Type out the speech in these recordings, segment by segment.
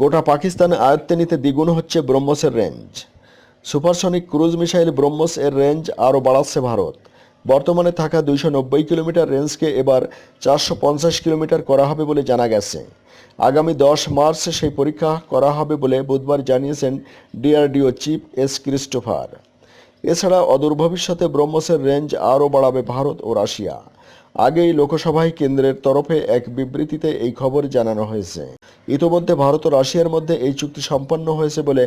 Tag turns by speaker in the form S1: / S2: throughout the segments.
S1: গোটা পাকিস্তান আয়ত্তে নিতে দ্বিগুণ হচ্ছে ব্রহ্মসের range. Supersonic cruise missile BrahMos এর রেঞ্জ আরও বাড়াচ্ছে ভারত। বর্তমানে থাকা দুইশো নব্বই কিলোমিটার রেঞ্জকে এবার চারশো পঞ্চাশ কিলোমিটার করা হবে বলে জানা গেছে। আগামী দশ মার্চ সেই পরীক্ষা করা হবে বলে বুধবার জানিয়েছেন ডিআরডিও চিফ এস ক্রিস্টোফার। এছাড়া অদূর ভবিষ্যতে ব্রহ্মসের রেঞ্জ আরও বাড়াবে ভারত ও রাশিয়া। আগেই লোকসভায় কেন্দ্রের তরফে এক বিবৃতিতে এই খবর জানানো হয়েছে। ইতোমধ্যে ভারত ও রাশিয়ার মধ্যে এই চুক্তি সম্পন্ন হয়েছে বলে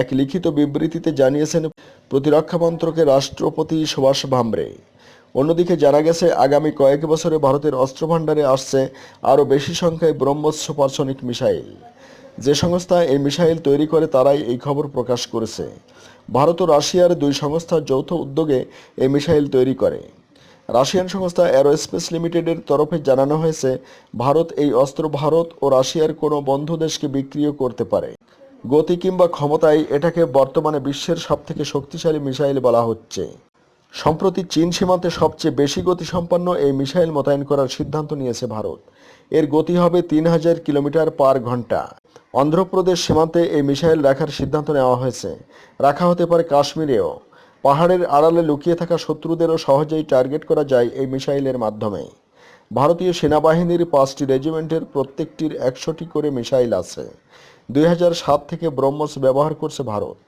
S1: এক লিখিত বিবৃতিতে জানিয়েছেন প্রতিরক্ষা মন্ত্রকের রাষ্ট্রপতি সুভাষ ভামরে। অন্যদিকে জানা গেছে, আগামী কয়েক বছরে ভারতের অস্ত্রভাণ্ডারে আসছে আরও বেশি সংখ্যায় ব্রহ্মস সুপারসনিক মিসাইল। যে সংস্থা এই মিসাইল তৈরি করে তারাই এই খবর প্রকাশ করেছে। ভারত ও রাশিয়ার দুই সংস্থার যৌথ উদ্যোগে এই মিসাইল তৈরি করে। রাশিয়ান সংস্থা অ্যারোস্পেস লিমিটেডের তরফে জানানো হয়েছে, ভারত এই অস্ত্র ভারত ও রাশিয়ার কোনো বন্ধু দেশকে বিক্রিও করতে পারে। গতি কিংবা ক্ষমতায় এটাকে বর্তমানে বিশ্বের সবথেকে শক্তিশালী মিসাইল বলা হচ্ছে। সম্প্রতি চীন সীমান্তে সবচেয়ে বেশি গতিসম্পন্ন এই মিসাইল মোতায়েন করার সিদ্ধান্ত নিয়েছে ভারত। এর গতি হবে তিন হাজার কিলোমিটার পার ঘণ্টা। অন্ধ্রপ্রদেশ সীমান্তে এই মিসাইল রাখার সিদ্ধান্ত নেওয়া হয়েছে। রাখা হতে পারে কাশ্মীরেও। পাহাড়ের আড়ালে লুকিয়ে থাকা শত্রুদেরও সহজেই টার্গেট করা যায় এই মিসাইলের মাধ্যমে। ভারতীয় সেনাবাহিনীর পাঁচটি রেজিমেন্টের প্রত্যেকটির একশোটি করে মিসাইল আছে। দুই হাজার সাত থেকে ব্রহ্মস ব্যবহার করছে ভারত।